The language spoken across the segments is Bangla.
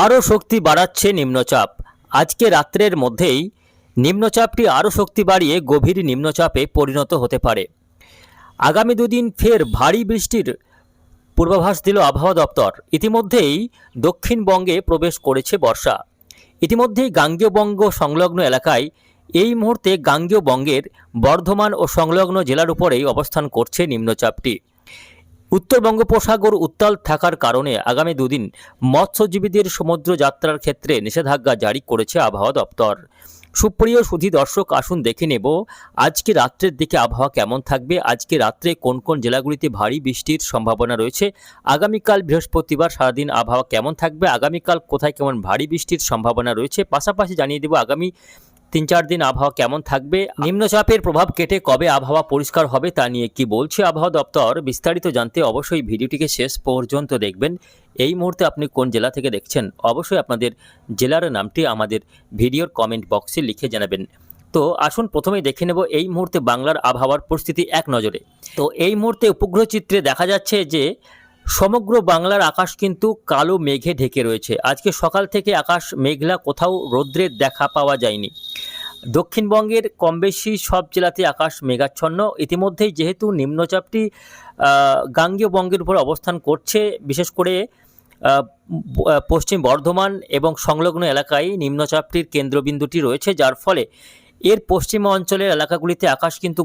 আরও শক্তি বাড়াচ্ছে নিম্নচাপ। আজকে রাত্রের মধ্যেই নিম্নচাপটি আরও শক্তি বাড়িয়ে গভীর নিম্নচাপে পরিণত হতে পারে। আগামী দুদিন ফের ভারী বৃষ্টির পূর্বাভাস দিল আবহাওয়া দপ্তর। ইতিমধ্যেই দক্ষিণবঙ্গে প্রবেশ করেছে বর্ষা। ইতিমধ্যেই গাঙ্গেয় বঙ্গ সংলগ্ন এলাকায় এই মুহূর্তে গাঙ্গেয় বঙ্গের বর্ধমান ও সংলগ্ন জেলার উপরেই অবস্থান করছে নিম্নচাপটি। উত্তর বঙ্গোপসাগর উত্তাল থাকার কারণে আগামী দুদিন মৎস্যজীবীদের সমুদ্র যাত্রার ক্ষেত্রে নিষেধাজ্ঞা জারি করেছে আবহাওয়া দপ্তর। সুপ্রিয় সুধী দর্শক, আসুন দেখে নেব আজকে রাত্রের দিকে আবহাওয়া কেমন থাকবে, আজকে রাত্রে কোন কোন জেলাগুলিতে ভারী বৃষ্টির সম্ভাবনা রয়েছে, আগামীকাল বৃহস্পতিবার সারাদিন আবহাওয়া কেমন থাকবে, আগামীকাল কোথায় কেমন ভারী বৃষ্টির সম্ভাবনা রয়েছে, পাশাপাশি জানিয়ে দেব আগামী তিন চার দিন আবহাওয়া কেমন থাকবে? নিম্নচাপের প্রভাব কেটে কবে আবহাওয়া পরিষ্কার হবে তা নিয়ে কি বলছে আবহাওয়া দপ্তর? বিস্তারিত জানতে অবশ্যই ভিডিওটিকে শেষ পর্যন্ত দেখবেন। এই মুহূর্তে আপনি কোন জেলা থেকে দেখছেন? অবশ্যই আপনাদের জেলার নামটি আমাদের ভিডিওর কমেন্ট বক্সে লিখে জানাবেন। তো আসুন প্রথমে দেখে নেব এই মুহূর্তে বাংলার আবহাওয়ার পরিস্থিতি এক নজরে। তো এই মুহূর্তে উপগ্রহ চিত্রে দেখা যাচ্ছে যে, সমগ্র বাংলার আকাশ কিন্তু কালো মেঘে ঢেকে রয়েছে। আজকে সকাল থেকে আকাশ মেঘলা, কোথাও রৌদ্রের দেখা পাওয়া যায়নি। দক্ষিণবঙ্গের কম বেশি সব জেলাতে আকাশ মেঘাচ্ছন্ন। ইতিমধ্যেই যেহেতু নিম্নচাপটি গাঙ্গেয় বঙ্গের উপর অবস্থান করছে, বিশেষ করে পশ্চিম বর্ধমান এবং সংলগ্ন এলাকায় নিম্নচাপটির কেন্দ্রবিন্দুটি রয়েছে, যার ফলে এর পশ্চিম অঞ্চলের এলাকাগুলিতে আকাশ কিন্তু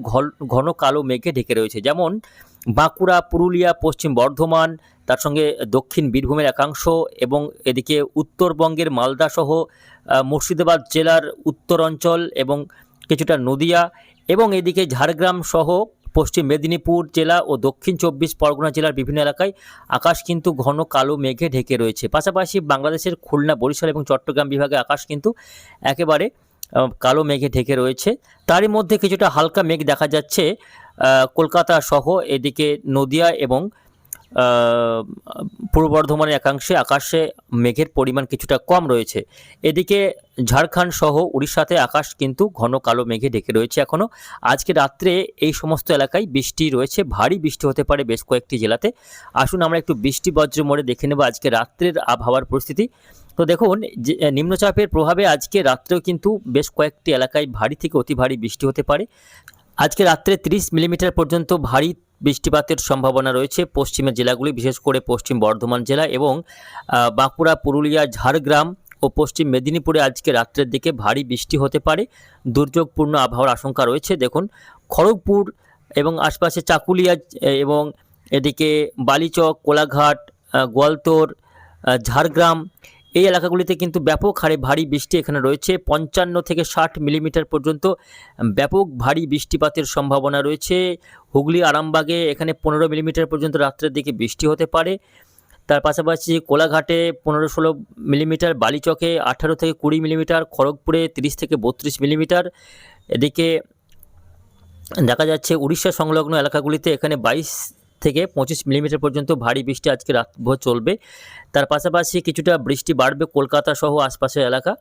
ঘন কালো মেঘে ঢেকে রয়েছে। যেমন বাঁকুড়া, পুরুলিয়া, পশ্চিম বর্ধমান তার সঙ্গে দক্ষিণ বীরভূমের একাংশ এবং এদিকে উত্তরবঙ্গের মালদা সহ মুর্শিদাবাদ জেলার উত্তর অঞ্চল এবং কিছুটা নদিয়া এবং এদিকে ঝাড়গ্রাম সহ পশ্চিম মেদিনীপুর জেলা ও দক্ষিণ চব্বিশ পরগনা জেলার বিভিন্ন এলাকায় আকাশ কিন্তু ঘন কালো মেঘে ঢেকে রয়েছে। পাশাপাশি বাংলাদেশের খুলনা, বরিশাল এবং চট্টগ্রাম বিভাগে আকাশ কিন্তু একেবারে কালো মেঘে ঢেকে রয়েছে। তারই মধ্যে কিছুটা হালকা মেঘ দেখা যাচ্ছে কলকাতা সহ এদিকে নদিয়া এবং পূর্ব বর্ধমানের একাংশে আকাশে মেঘের পরিমাণ কিছুটা কম রয়েছে। এদিকে ঝাড়খণ্ড সহ উড়িষ্যাতে আকাশ কিন্তু ঘন কালো মেঘে ঢেকে রয়েছে এখনও আজকে রাত্রে এই সমস্ত এলাকায় বৃষ্টি রয়েছে, ভারী বৃষ্টি হতে পারে বেশ কয়েকটি জেলাতে। আসুন আমরা একটু বৃষ্টি বজ্র মোড়ে দেখে নেব আজকে রাত্রের আবহাওয়ার পরিস্থিতি। তো দেখুন, যে নিম্নচাপের প্রভাবে আজকে রাত্রেও কিন্তু বেশ কয়েকটি এলাকায় ভারী থেকে অতি ভারী বৃষ্টি হতে পারে। আজকে রাত্রে 30 মিলিমিটার পর্যন্ত ভারী বৃষ্টিপাতের সম্ভাবনা রয়েছে পশ্চিমের জেলাগুলি, বিশেষ করে পশ্চিম বর্ধমান জেলা এবং বাঁকুড়া, পুরুলিয়া, ঝাড়গ্রাম ও পশ্চিম মেদিনীপুরে আজকে রাত্রের দিকে ভারী বৃষ্টি হতে পারে। দুর্যোগপূর্ণ আবহাওয়ার আশঙ্কা রয়েছে। দেখুন, খড়গপুর এবং আশপাশে চাকুলিয়া এবং এদিকে বালিচক, কোলাঘাট গোয়ালতোর ঝাড়গ্রাম এই এলাকাগুলিতে কিন্তু ব্যাপক হারে ভারী বৃষ্টি এখানে রয়েছে। পঞ্চান্ন থেকে ষাট মিলিমিটার পর্যন্ত ব্যাপক ভারী বৃষ্টিপাতের সম্ভাবনা রয়েছে। হুগলি, আরামবাগে এখানে পনেরো মিলিমিটার পর্যন্ত রাত্রের দিকে বৃষ্টি হতে পারে। তার পাশাপাশি কোলাঘাটে পনেরো ষোলো মিলিমিটার, বালিচকে আঠারো থেকে কুড়ি মিলিমিটার, খড়গপুরে তিরিশ থেকে বত্রিশ মিলিমিটার। এদিকে দেখা যাচ্ছে, উড়িষ্যা সংলগ্ন এলাকাগুলিতে এখানে বাইশ থেকে পঁচিশ মিলিমিটার পর্যন্ত ভারী বৃষ্টি আজকে রাতভর চলবে। তার পাশাপাশি কিছুটা বৃষ্টি বাড়বে কলকাতা সহ আশপাশের এলাকা।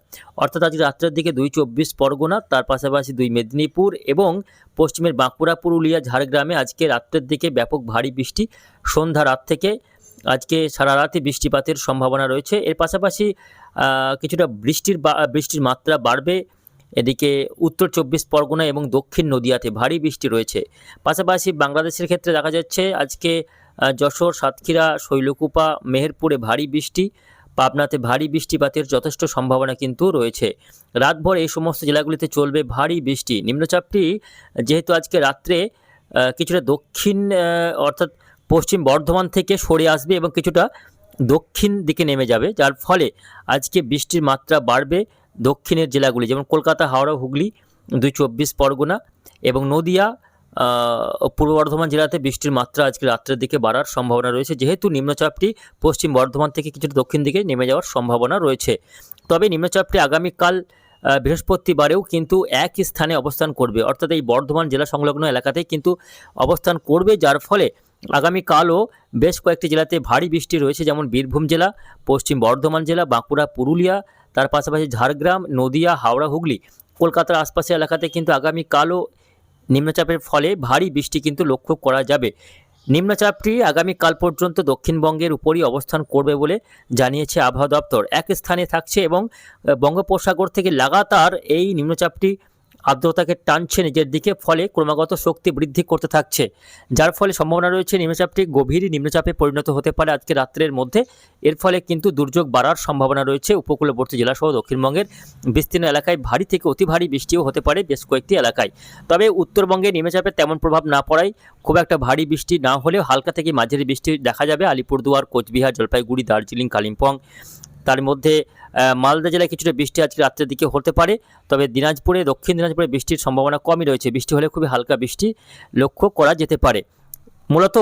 অর্থাৎ আজকে রাত্রের দিকে দুই চব্বিশ পরগনা, তার পাশাপাশি দুই মেদিনীপুর এবং পশ্চিমের বাঁকুড়া, পুরুলিয়া, ঝাড়গ্রামে আজকে রাত্রের দিকে ব্যাপক ভারী বৃষ্টি। সন্ধ্যা রাত থেকে আজকে সারা রাতে বৃষ্টিপাতের সম্ভাবনা রয়েছে। এর পাশাপাশি কিছুটা বৃষ্টির বৃষ্টির মাত্রা বাড়বে এদিকে উত্তর চব্বিশ পরগনা এবং দক্ষিণ নদিয়াতে ভারী বৃষ্টি রয়েছে। পাশাপাশি বাংলাদেশের ক্ষেত্রে দেখা যাচ্ছে আজকে যশোর, সাতক্ষীরা, শৈলকুপা, মেহেরপুরে ভারী বৃষ্টি, পাবনাতে ভারী বৃষ্টিপাতের যথেষ্ট সম্ভাবনা কিন্তু রয়েছে। রাতভর এই সমস্ত জেলাগুলিতে চলবে ভারী বৃষ্টি। নিম্নচাপটি যেহেতু আজকে রাত্রে কিছুটা দক্ষিণ অর্থাৎ পশ্চিম বর্ধমান থেকে সরে আসবে এবং কিছুটা দক্ষিণ দিকে নেমে যাবে, যার ফলে আজকে বৃষ্টির মাত্রা বাড়বে। দক্ষিণের জেলাগুলি, যেমন কলকাতা, হাওড়া, হুগলি, দুই চব্বিশ পরগনা এবং নদিয়া পূর্ব বর্ধমান জেলাতে বৃষ্টির মাত্রা আজকে রাত্রের দিকে বাড়ার সম্ভাবনা রয়েছে। যেহেতু নিম্নচাপটি পশ্চিম বর্ধমান থেকে কিছুটা দক্ষিণ দিকে নেমে যাওয়ার সম্ভাবনা রয়েছে। তবে নিম্নচাপটি আগামীকাল বৃহস্পতিবারেও কিন্তু একই স্থানে অবস্থান করবে। অর্থাৎ এই বর্ধমান জেলা সংলগ্ন এলাকাতেই কিন্তু অবস্থান করবে, যার ফলে আগামীকালও বেশ কয়েকটি জেলাতে ভারী বৃষ্টি রয়েছে, যেমন বীরভূম জেলা, পশ্চিম বর্ধমান জেলা, বাঁকুড়া, পুরুলিয়া তার পাশাপাশি ঝাড়গ্রাম, নদিয়া, হাওড়া, হুগলি, কলকাতার আশপাশের এলাকাতে কিন্তু আগামীকালও নিম্নচাপের ফলে ভারী বৃষ্টি কিন্তু লক্ষ্য করা যাবে। নিম্নচাপটি আগামীকাল পর্যন্ত দক্ষিণবঙ্গের উপরই অবস্থান করবে বলে জানিয়েছে আবহাওয়া দপ্তর। এক স্থানে থাকছে এবং বঙ্গোপসাগর থেকে লাগাতার এই নিম্নচাপটি আর্দ্রতাকে টানছে নিজের দিকে, ফলে ক্রমাগত শক্তি বৃদ্ধি করতে থাকছে। যার ফলে সম্ভাবনা রয়েছে নিম্নচাপটি গভীর নিম্নচাপে পরিণত হতে পারে আজকে রাত্রের মধ্যে। এর ফলে কিন্তু দুর্যোগ বাড়ার সম্ভাবনা রয়েছে উপকূলবর্তী জেলাসহ দক্ষিণবঙ্গের। বিস্তীর্ণ এলাকায় ভারী থেকে অতি ভারী বৃষ্টিও হতে পারে বেশ কয়েকটি এলাকায়। তবে উত্তরবঙ্গে নিম্নচাপের তেমন প্রভাব না পড়ায় খুব একটা ভারী বৃষ্টি না হলেও হালকা থেকে মাঝারি বৃষ্টি দেখা যাবে আলিপুরদুয়ার, কোচবিহার, জলপাইগুড়ি, দার্জিলিং, কালিম্পং। তার মধ্যে মালদা জেলায় কিছুটা বৃষ্টি আজকে রাত্রের দিকে হতে পারে, তবে দিনাজপুরে, দক্ষিণ দিনাজপুরে বৃষ্টির সম্ভাবনা কমই রয়েছে। বৃষ্টি হলে খুবই হালকা বৃষ্টি লক্ষ্য করা যেতে পারে। মূলত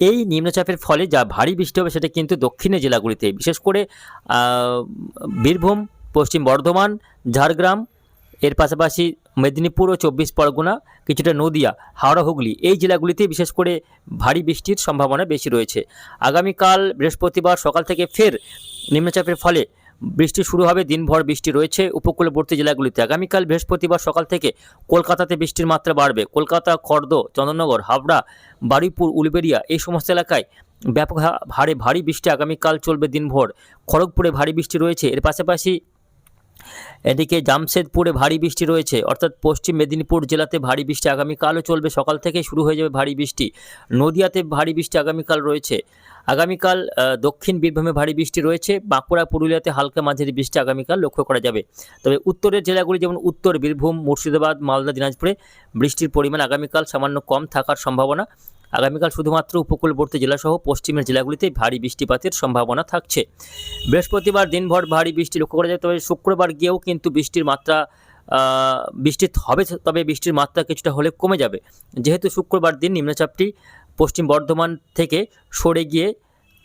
এই নিম্নচাপের ফলে যা ভারী বৃষ্টি হবে সেটা কিন্তু দক্ষিণের জেলাগুলিতে, বিশেষ করে বীরভূম, পশ্চিম বর্ধমান, ঝাড়গ্রাম, এর পাশাপাশি মেদিনীপুর ও চব্বিশ পরগনা, কিছুটা নদিয়া, হাওড়া, হুগলি এই জেলাগুলিতে বিশেষ করে ভারী বৃষ্টির সম্ভাবনা বেশি রয়েছে। আগামীকাল বৃহস্পতিবার সকাল থেকে ফের নিম্নচাপের ফলে বৃষ্টি শুরু হবে, দিনভর বৃষ্টি রয়েছে উপকূলবর্তী জেলাগুলিতে। আগামীকাল বৃহস্পতিবার সকাল থেকে কলকাতাতে বৃষ্টির মাত্রা বাড়বে। কলকাতা, খর্দ, চন্দননগর হাবড়া বারুইপুর, উলবেড়িয়া এই সমস্ত এলাকায় ব্যাপক হারে ভারী বৃষ্টি আগামীকাল চলবে দিনভর। খড়গপুরে ভারী বৃষ্টি রয়েছে। এর পাশাপাশি এদিকে জামশেদপুরে ভারী বৃষ্টি রয়েছে। অর্থাৎ পশ্চিম মেদিনীপুর জেলাতে ভারী বৃষ্টি আগামীকালও চলবে। সকাল থেকে শুরু হয়ে যাবে ভারী বৃষ্টি। নদিয়াতে ভারী বৃষ্টি আগামীকাল রয়েছে। আগামীকাল দক্ষিণ বীরভূমে ভারী বৃষ্টি রয়েছে। বাঁকুড়া, পুরুলিয়াতে হালকা মাঝারি বৃষ্টি আগামীকাল লক্ষ্য করা যাবে। তবে উত্তরের জেলাগুলি যেমন উত্তর বীরভূম, মুর্শিদাবাদ, মালদা, দিনাজপুরে বৃষ্টির পরিমাণ আগামীকাল সামান্য কম থাকার সম্ভাবনা। আগামীকাল শুধুমাত্র উপকূলবর্তী জেলাসহ পশ্চিমের জেলাগুলিতে ভারী বৃষ্টিপাতের সম্ভাবনা থাকছে। বৃহস্পতিবার দিনভর ভারী বৃষ্টি লক্ষ্য করা যায়, তবে শুক্রবার গিয়েও কিন্তু বৃষ্টির মাত্রা বৃষ্টি হবে, তবে বৃষ্টির মাত্রা কিছুটা হলে কমে যাবে। যেহেতু শুক্রবার দিন নিম্নচাপটি পশ্চিম বর্ধমান থেকে সরে গিয়ে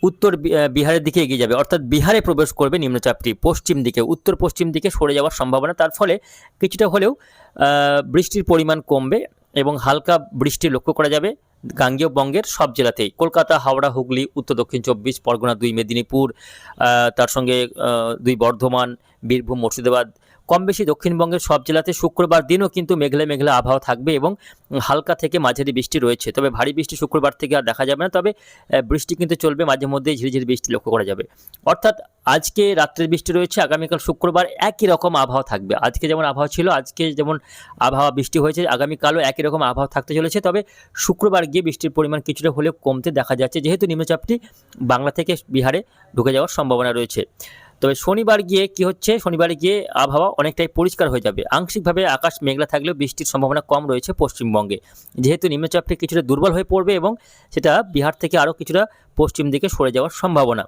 উত্তর বিহারের দিকে এগিয়ে যাবে, অর্থাৎ বিহারে প্রবেশ করবে নিম্নচাপটি পশ্চিম দিকে। উত্তর পশ্চিম দিকে সরে যাওয়ার সম্ভাবনা, তার ফলে কিছুটা হলেও বৃষ্টির পরিমাণ কমবে এবং হালকা বৃষ্টি লক্ষ্য করা যাবে। গাঙ্গেয় বঙ্গের সব জেলাতেই, কলকাতা, হাওড়া, হুগলি, উত্তর দক্ষিণ চব্বিশ, পরগনা দুই, মেদিনীপুর তার সঙ্গে দুই বর্ধমান, বীরভূম, মুর্শিদাবাদ কম বেশি দক্ষিণবঙ্গের সব জেলাতে শুক্রবার দিনও কিন্তু মেঘলা মেঘলা আবহাওয়া থাকবে এবং হালকা থেকে মাঝারি বৃষ্টি রয়েছে। তবে ভারী বৃষ্টি শুক্রবার থেকে আর দেখা যাবে না, তবে বৃষ্টি কিন্তু চলবে মাঝে মধ্যে ঝিরিঝিরি বৃষ্টি লক্ষ্য করা যাবে। অর্থাৎ আজকে রাত্রের বৃষ্টি রয়েছে, আগামীকাল শুক্রবার একই রকম আবহাওয়া থাকবে। আজকে যেমন আবহাওয়া ছিল, আজকে যেমন আবহাওয়া বৃষ্টি হয়েছে, আগামীকালও একই রকম আবহাওয়া থাকতে চলেছে। তবে শুক্রবার গিয়ে বৃষ্টির পরিমাণ কিছুটা হলেও কমতে দেখা যাচ্ছে। যেহেতু নিম্নচাপটি বাংলা থেকে বিহারে ঢুকে যাওয়ার সম্ভাবনা রয়েছে। তবে শনিবার গিয়ে কি হচ্ছে? শনিবারে গিয়ে আবহাওয়া অনেকটাই পরিষ্কার হয়ে যাবে। আংশিকভাবে আকাশ মেঘলা থাকলেও বৃষ্টির সম্ভাবনা কম রয়েছে পশ্চিমবঙ্গে। যেহেতু নিম্নচাপটি কিছুটা দুর্বল হয়ে পড়বে এবং সেটা বিহার থেকে আরও কিছুটা পশ্চিম দিকে সরে যাওয়ার সম্ভাবনা।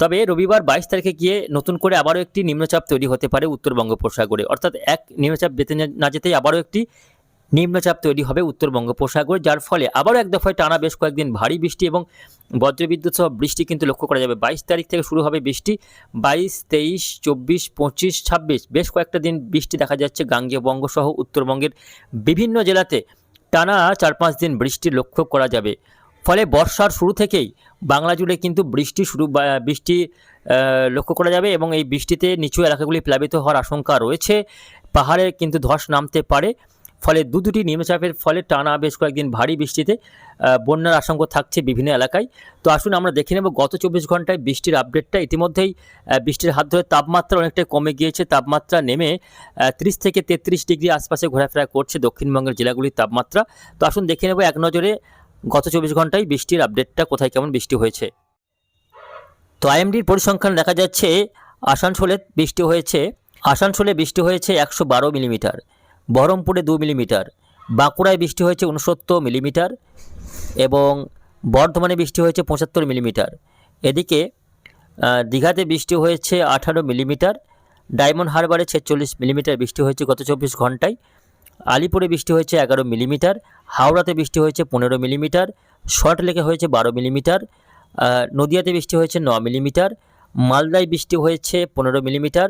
তবে রবিবার বাইশ তারিখে গিয়ে নতুন করে আবারও একটি নিম্নচাপ তৈরি হতে পারে উত্তর বঙ্গোপসাগরে। অর্থাৎ এক নিম্নচাপ যেতে না- যেতেই আবারও একটি নিম্নচাপ তৈরি হবে উত্তর বঙ্গোপসাগর, যার ফলে আবারও এক দফায় টানা বেশ কয়েকদিন ভারী বৃষ্টি এবং বজ্রবিদ্যুৎ সহ বৃষ্টি কিন্তু লক্ষ্য করা যাবে। বাইশ তারিখ থেকে শুরু হবে বৃষ্টি। বাইশ, তেইশ, চব্বিশ, পঁচিশ, ছাব্বিশ বেশ কয়েকটা দিন বৃষ্টি দেখা যাচ্ছে গাঙ্গেয় বঙ্গ সহ উত্তরবঙ্গের বিভিন্ন জেলাতে। টানা চার পাঁচ দিন বৃষ্টি লক্ষ্য করা যাবে। ফলে বর্ষার শুরু থেকেই বাংলা জুড়ে কিন্তু বৃষ্টি শুরু বৃষ্টি লক্ষ্য করা যাবে এবং এই বৃষ্টিতে নিচু এলাকাগুলি প্লাবিত হওয়ার আশঙ্কা রয়েছে। পাহাড়ে কিন্তু ধস নামতে পারে, ফলে দু দুটি নিম্নচাপের ফলে টানা বেশ কয়েকদিন ভারী বৃষ্টিতে বন্যার আশঙ্কা থাকছে বিভিন্ন এলাকায়। তো আসুন আমরা দেখে নেব, গত চব্বিশ ঘন্টায় বৃষ্টির আপডেটটা ইতিমধ্যেই বৃষ্টির হাত ধরে তাপমাত্রা অনেকটাই কমে গিয়েছে। তাপমাত্রা নেমে ত্রিশ থেকে তেত্রিশ ডিগ্রি আশপাশে ঘোরাফেরা করছে দক্ষিণবঙ্গের জেলাগুলির তাপমাত্রা। তো আসুন দেখে নেব এক নজরে গত চব্বিশ ঘন্টায় বৃষ্টির আপডেটটা কোথায় কেমন বৃষ্টি হয়েছে? তো আইএমডির পরিসংখ্যান দেখা যাচ্ছে, আসানসোলে বৃষ্টি হয়েছে, আসানসোলে বৃষ্টি হয়েছে একশো বারো মিলিমিটার, বহরমপুরে দু মিলিমিটার, বাঁকুড়ায় বৃষ্টি হয়েছে উনসত্তর মিলিমিটার এবং বর্ধমানে বৃষ্টি হয়েছে পঁচাত্তর মিলিমিটার। এদিকে দীঘাতে বৃষ্টি হয়েছে আঠারো মিলিমিটার, ডায়মন্ড হারবারে ছেচল্লিশ মিলিমিটার বৃষ্টি হয়েছে গত চব্বিশ ঘন্টায়। আলিপুরে বৃষ্টি হয়েছে এগারো মিলিমিটার, হাওড়াতে বৃষ্টি হয়েছে পনেরো মিলিমিটার, সল্টলেকে হয়েছে বারো মিলিমিটার নদিয়াতে বৃষ্টি হয়েছে ন মিলিমিটার, মালদায় বৃষ্টি হয়েছে পনেরো মিলিমিটার,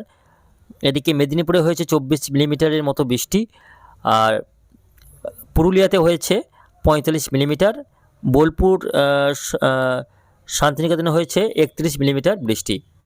এদিকে মেদিনীপুরে হয়েছে চব্বিশ মিলিমিটারের মতো বৃষ্টি, আর পুরুলিয়াতে হয়েছে পঁয়তাল্লিশ মিলিমিটার, বোলপুর শান্তিনিকেতনে হয়েছে একত্রিশ মিলিমিটার বৃষ্টি।